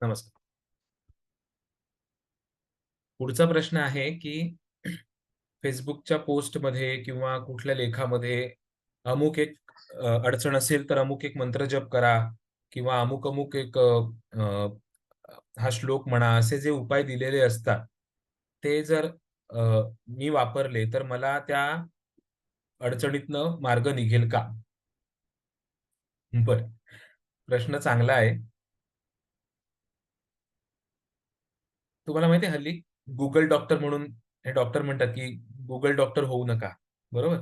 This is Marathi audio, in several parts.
नमस्कार. पुढचा प्रश्न आहे की फेसबुकच्या पोस्टमध्ये किंवा कुठल्या लेखामध्ये अमुक एक अडचण असेल तर अमुक एक मंत्र जप करा किंवा अमुक अमुक एक अ, हा श्लोक म्हणा असे जे उपाय दिलेले असतात ते जर मी वापरले तर मला त्या अडचणीतनं मार्ग निघेल का? बरं. प्रश्न चांगला आहे. तुम्हाला माहिती आहे हल्ली? गुगल डॉक्टर म्हणून हे डॉक्टर म्हणतात की गुगल डॉक्टर होऊ नका. बरोबर?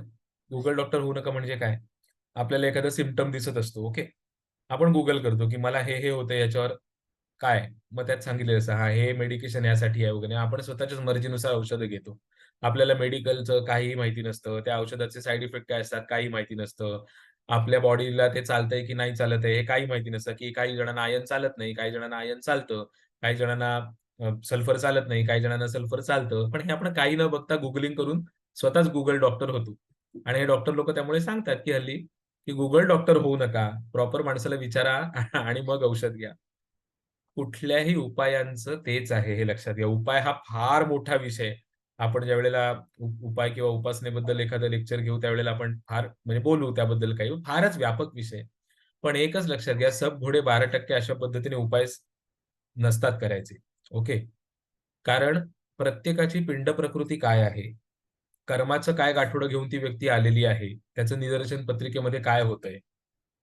गुगल डॉक्टर होऊ नका म्हणजे काय? आपल्याला एखादा सिम्पटम दिसत असतो ओके आपण गुगल करतो की मला हे हे होतं याच्यावर काय? मग त्यात सांगितलेलं असं हा हे मेडिकेशन यासाठी आहे वगैरे. आपण स्वतःच्याच मर्जीनुसार औषधं घेतो. आपल्याला मेडिकलचं काहीही माहिती नसतं. त्या औषधाचे साईड इफेक्ट काय असतात काही माहिती नसतं. आपल्या बॉडीला ते चालतंय की नाही चालत आहे हे काही माहिती नसतं की काही जणांना आयन चालत नाही काही जणांना आयन चालतं काही जणांना सल्फर चालत नाही काही जणांना सल्फर चालतं पण हे आपण काही न बघता गुगलिंग करून स्वतःच गुगल डॉक्टर होतो. आणि हे डॉक्टर लोक त्यामुळे सांगतात की हल्ली की गुगल डॉक्टर होऊ नका प्रॉपर माणसाला विचारा आणि मग औषध घ्या. कुठल्याही उपायांचं तेच आहे हे लक्षात घ्या. उपाय हा फार मोठा विषय. आपण ज्या वेळेला उपाय किंवा उपासनेबद्दल एखादं लेक्चर घेऊ त्यावेळेला आपण फार म्हणजे बोलू त्याबद्दल काही फारच व्यापक विषय. पण एकच लक्षात घ्या सब घोडे बारा टक्के अशा पद्धतीने उपाय नसतात करायचे. ओके. कारण प्रत्येकाची पिंड प्रकृती काय आहे? कर्माचं काय गाठोडं घेऊन ती व्यक्ती आलेली आहे? त्याचं निदर्शन पत्रिकेमध्ये काय होतंय?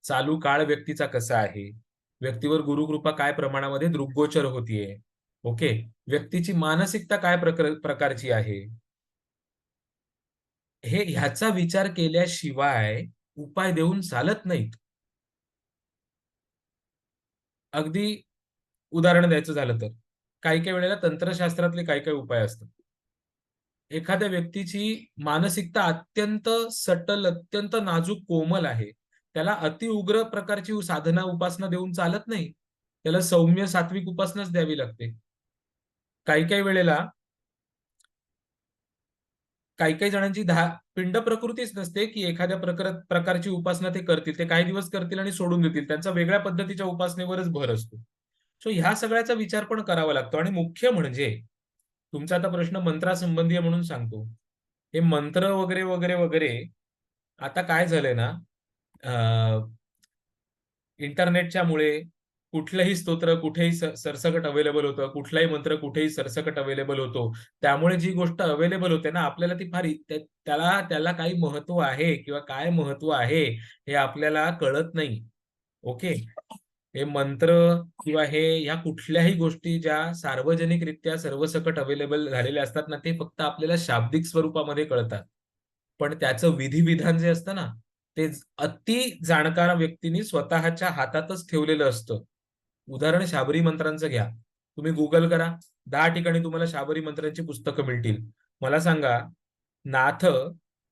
चालू काळ व्यक्तीचा कसा आहे? व्यक्तीवर गुरुकृपा काय प्रमाणामध्ये दृग्गोचर होतीये? ओके. व्यक्तीची मानसिकता काय प्रकारची आहे? हे ह्याचा विचार केल्याशिवाय उपाय देऊन चालत नाहीत. अगदी उदाहरण द्यायचं झालं तर काही काही वेळेला तंत्रशास्त्रातले काही काही उपाय असतात. एखाद्या व्यक्तीची मानसिकता अत्यंत सटल अत्यंत नाजूक कोमल आहे. त्याला अतिउग्र प्रकारची साधना उपासना देऊन चालत नाही. त्याला सौम्य सात्विक उपासनाच द्यावी लागते. काही काही वेळेला काही काही जणांची धा पिंड प्रकृतीच नसते की एखाद्या प्रकारची उपासना ते करतील. ते काही दिवस करतील आणि सोडून देतील. त्यांचा वेगळ्या पद्धतीच्या उपासनेवरच भर असतो. सो ह्या सगळ्याचा विचार पण करावा लागतो. आणि मुख्य म्हणजे तुमचा आता प्रश्न मंत्रासंबंधी म्हणून सांगतो. हे मंत्र वगैरे वगैरे वगैरे आता काय झालंय ना इंटरनेटच्या मुळे कुठलंही स्तोत्र कुठेही सरसकट अवेलेबल होतं कुठलाही मंत्र कुठेही सरसकट अवेलेबल होतो. त्यामुळे जी गोष्ट अवेलेबल होते ना आपल्याला ती फार त्याला त्याला काही महत्त्व आहे किंवा काय महत्त्व आहे हे आपल्याला कळत नाही. ओके? हे मंत्र किंवा हे ह्या कुठल्याही गोष्टी ज्या सार्वजनिकरित्या सर्वसकट अवेलेबल झालेल्या असतात ना ते फक्त आपल्याला शाब्दिक स्वरूपामध्ये कळतात. पण त्याचं विधिविधान जे असतं ना ते अति जाणकार व्यक्तींनी स्वतःच्या हातातच ठेवलेलं असतं. उदाहरण शाबरी मंत्रांचं घ्या. तुम्ही गुगल करा. दहा ठिकाणी तुम्हाला शाबरी मंत्रांची पुस्तकं मिळतील. मला सांगा नाथ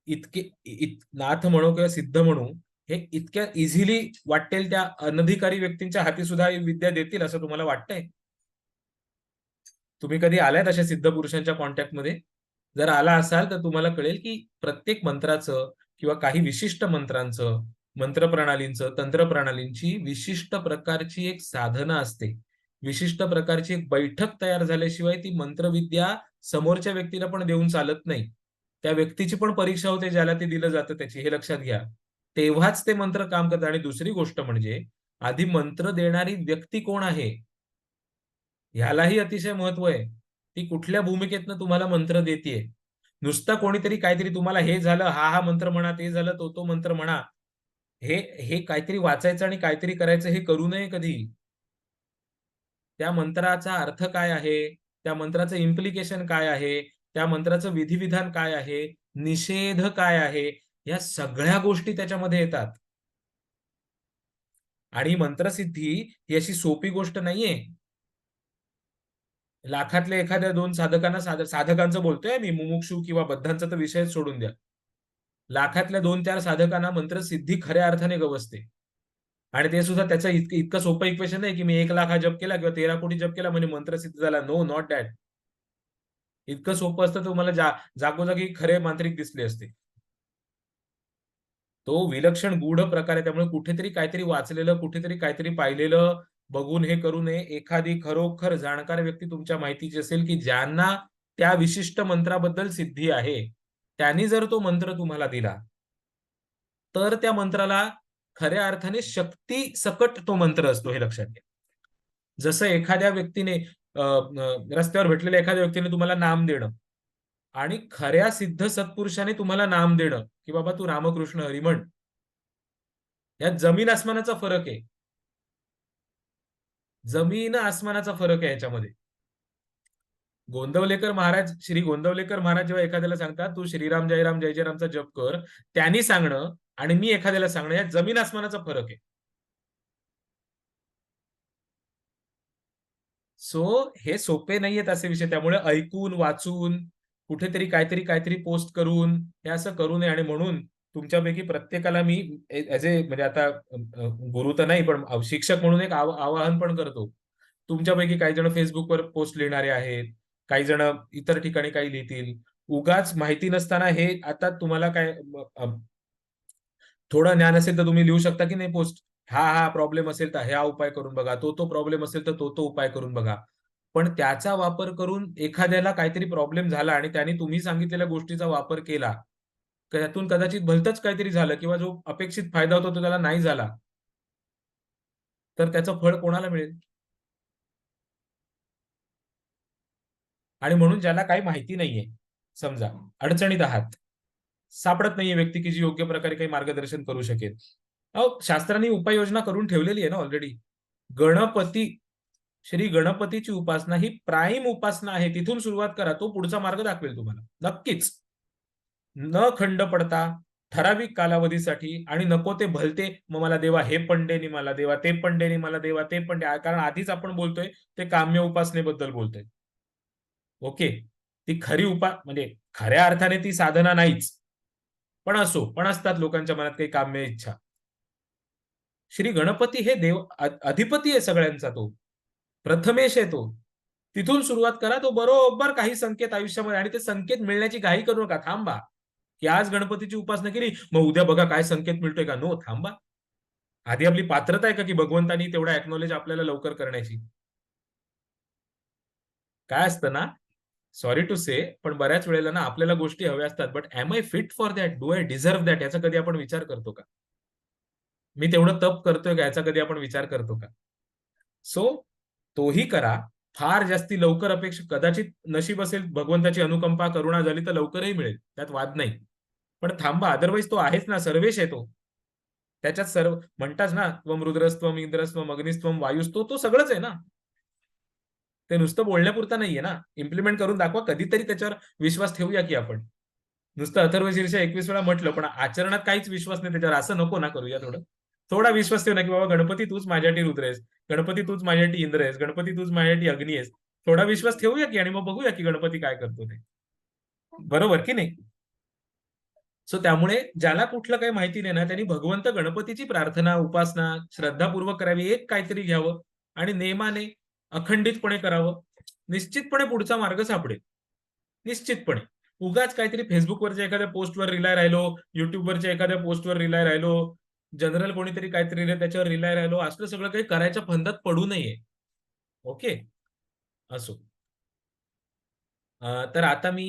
इतके नाथ म्हणू किंवा सिद्ध म्हणू हे इतक्या इझिली वाटेल त्या अनधिकारी व्यक्तींच्या हाती सुद्धा विद्या देतील असं तुम्हाला वाटतंय? तुम्ही कधी आलाय अशा सिद्ध पुरुषांच्या कॉन्टॅक्टमध्ये जर आला असाल तर तुम्हाला कळेल की प्रत्येक मंत्राचं किंवा काही विशिष्ट मंत्रांचं मंत्रप्रणालींचं तंत्रप्रणालींची तंत्र प्रणालींची विशिष्ट प्रकारची एक साधना असते. विशिष्ट प्रकारची एक बैठक तयार झाल्याशिवाय ती मंत्रविद्या समोरच्या व्यक्तीला पण देऊन चालत नाही. त्या व्यक्तीची पण परीक्षा होते ज्याला ते दिलं जातं त्याची हे लक्षात घ्या. तेव्हाच ते मंत्र काम करतात. आणि दुसरी गोष्ट म्हणजे आधी मंत्र देणारी व्यक्ती कोण आहे? ह्यालाही अतिशय महत्त्व आहे. ती कुठल्या भूमिकेतनं तुम्हाला मंत्र देते नुसतं कोणीतरी काहीतरी तुम्हाला हे झालं हा हा मंत्र म्हणा ते झालं तो तो मंत्र म्हणा. हे हे काहीतरी वाचायचं आणि काहीतरी करायचं हे करू नये कधी. त्या मंत्राचा अर्थ काय आहे? त्या मंत्राचं इम्प्लिकेशन काय आहे? त्या मंत्राचं विधिविधान काय आहे? निषेध काय आहे? या सगळ्या गोष्टी त्याच्यामध्ये येतात. आणि मंत्रसिद्धी ही अशी सोपी गोष्ट नाहीये. लाखातल्या एखाद्या दोन साधकांना साधकांचं बोलतोय मी मुमुक्षू किंवा बद्धांचा तर विषय सोडून द्या. लाखातल्या दोन चार साधकांना मंत्रसिद्धी खऱ्या अर्थाने गवसते. आणि ते सुद्धा त्याचं इतकं इतकं सोपं इक्वेशन नाही की मी एक लाख हा जप केला किंवा तेरा कोटी जप केला म्हणजे मंत्रसिद्ध झाला. नो नॉट दॅट इतकं सोपं असतं तुम्हाला जा जागोजागी खरे मांत्रिक दिसले असते. तो विलक्षण गूढ प्रकार आहे. त्यामुळे कुठेतरी काहीतरी वाचलेलं कुठेतरी काहीतरी पाहिलेलं बघून हे करू नये. एखादी खरोखर जाणकार व्यक्ती तुमच्या माहितीची असेल की ज्यांना त्या विशिष्ट मंत्राबद्दल सिद्धी आहे त्यांनी जर तो मंत्र तुम्हाला दिला तर त्या मंत्राला खऱ्या अर्थाने शक्ती सकट तो मंत्र असतो हे लक्षात घ्या. जसं एखाद्या व्यक्तीने रस्त्यावर भेटलेल्या एखाद्या व्यक्तीने तुम्हाला नाम देणं आणि खऱ्या सिद्ध सत्पुरुषाने तुम्हाला नाम देणं की बाबा तू रामकृष्ण हरिमण यात जमीन आसमानाचा फरक आहे. जमीन आसमानाचा फरक आहे याच्यामध्ये. गोंदवलेकर महाराज श्री गोंदवलेकर महाराज जेव्हा एखाद्याला सांगतात तू श्रीराम जयराम जय जयरामचा जप कर त्यांनी सांगणं आणि मी एखाद्याला सांगणं यात जमीन आसमानाचा फरक आहे. सो हे सोपे नाहीयेत असे विषय. त्यामुळे ऐकून वाचून कुठेतरी काहीतरी काहीतरी पोस्ट करून हे असं करू नये आणि म्हणून तुमच्यापैकी प्रत्येकाला मी ऍज ए म्हणजे आता गुरु तर नाही पण शिक्षक म्हणून एक आवाहन पण करतो. तुमच्यापैकी काही जण फेसबुकवर पोस्ट लिहिणारे आहेत काही जण इतर ठिकाणी काही लिहितील. उगाच माहिती नसताना हे आता तुम्हाला काय थोडं ज्ञान असेल तर तुम्ही लिहू शकता की नाही पोस्ट? हा हा प्रॉब्लेम असेल तर हा उपाय करून बघा तो तो प्रॉब्लेम असेल तर तो तो उपाय करून बघा. पण त्याचा वापर करून एखाद्याला काहीतरी प्रॉब्लेम झाला आणि त्यांनी तुम्ही सांगितलेल्या गोष्टीचा वापर केला त्यातून कदाचित भलतच काहीतरी झालं किंवा जो अपेक्षित फायदा होता तो त्याला नाही झाला तर त्याचं फळ कोणाला मिळेल? आणि म्हणून ज्याला काही माहिती नाहीये समजा अडचणीत आहात सापडत नाहीये व्यक्ती की जी योग्य प्रकारे काही मार्गदर्शन करू शकेल. अहो शास्त्रांनी उपाययोजना करून ठेवलेली आहे ना ऑलरेडी गणपती श्री गणपतीची उपासना ही प्राईम उपासना आहे. तिथून सुरुवात करा. तो पुढचा मार्ग दाखवेल तुम्हाला. नक्कीच. न खंड पडता ठराविक कालावधीसाठी आणि नको ते भलते मग मला देवा हे पण मला देवा ते पण मला देवा ते पण कारण आधीच आपण बोलतोय ते काम्य उपासनेबद्दल बोलतोय. ओके. ती खरी उपा म्हणजे खऱ्या अर्थाने ती साधना नाहीच. पण असो पण असतात लोकांच्या मनात काही काम्य इच्छा. श्री गणपती हे देव अधिपती आहे सगळ्यांचा तो. प्रथमेश आहे तो. तिथून सुरुवात करा तो बरोबर काही संकेत आयुष्यामध्ये आणि ते संकेत मिळण्याची घाई करू नका. थांबा. की आज गणपतीची उपासना केली मग उद्या बघा काय संकेत मिळतोय का? नो थांबा. आधी आपली पात्रता आहे का की भगवंतानी तेवढा एक्नॉलेज आपल्याला लवकर करण्याची? काय असतं ना? सॉरी टू से पण बऱ्याच वेळेला ना आपल्याला गोष्टी हव्या असतात. But am I fit for that do I deserve that याचा कधी आपण विचार करतो का? मी तेवढं तप करतोय का? याचा कधी आपण विचार करतो का? सो तोही करा. फार जास्ती लवकर अपेक्षा कदाचित नशीब असेल भगवंताची अनुकंपा करुणा झाली तर लवकरही मिळेल. त्यात वाद नाही. पण थांबा अदरवाईज तो आहेच ना सर्वेश आहे तो. त्याच्यात सर्व म्हणताच ना त्वम रुद्रस्त्वम इंद्रस्त्वम अग्निस्त्वम वायुस्तव तो सगळंच आहे ना. ते नुसतं बोलण्यापुरता नाहीये ना. इम्प्लिमेंट करून दाखवा कधीतरी त्याच्यावर विश्वास ठेवूया की आपण. नुसतं अथर्व शीर्ष एकवीस वेळा म्हटलं पण आचरणात काहीच विश्वास नाही त्याच्यावर. असं नको ना करूया थोडं. थोडा विश्वास ठेव ना की बाबा गणपती तूच माझ्यासाठी रुद्र आहेस. गणपती तूच माझ्यासाठी इंद्र आहेस गणपती तूच माझ्यासाठी अग्नी आहेस. थोडा विश्वास ठेवूया की आणि मग बघूया की गणपती काय करतो ते. बरोबर की नाही? सो त्यामुळे ज्याला कुठलं काही माहिती नाही ना त्यांनी भगवंत गणपतीची प्रार्थना उपासना श्रद्धापूर्वक करावी एक काहीतरी घ्यावं आणि नेमाने अखंडितपणे करावं. निश्चितपणे पुढचा मार्ग सापडेल. निश्चितपणे. उगाच काहीतरी फेसबुकवरच्या एखाद्या पोस्टवर रिलाय राहिलो युट्यूबवरच्या एखाद्या पोस्टवर रिलाय राहिलो जनरल कोणीतरी काहीतरी त्याच्यावर रिलाय राहिलो. असलं सगळं काही करायच्या फंदात पडू नये. ओके? असो. तर आता मी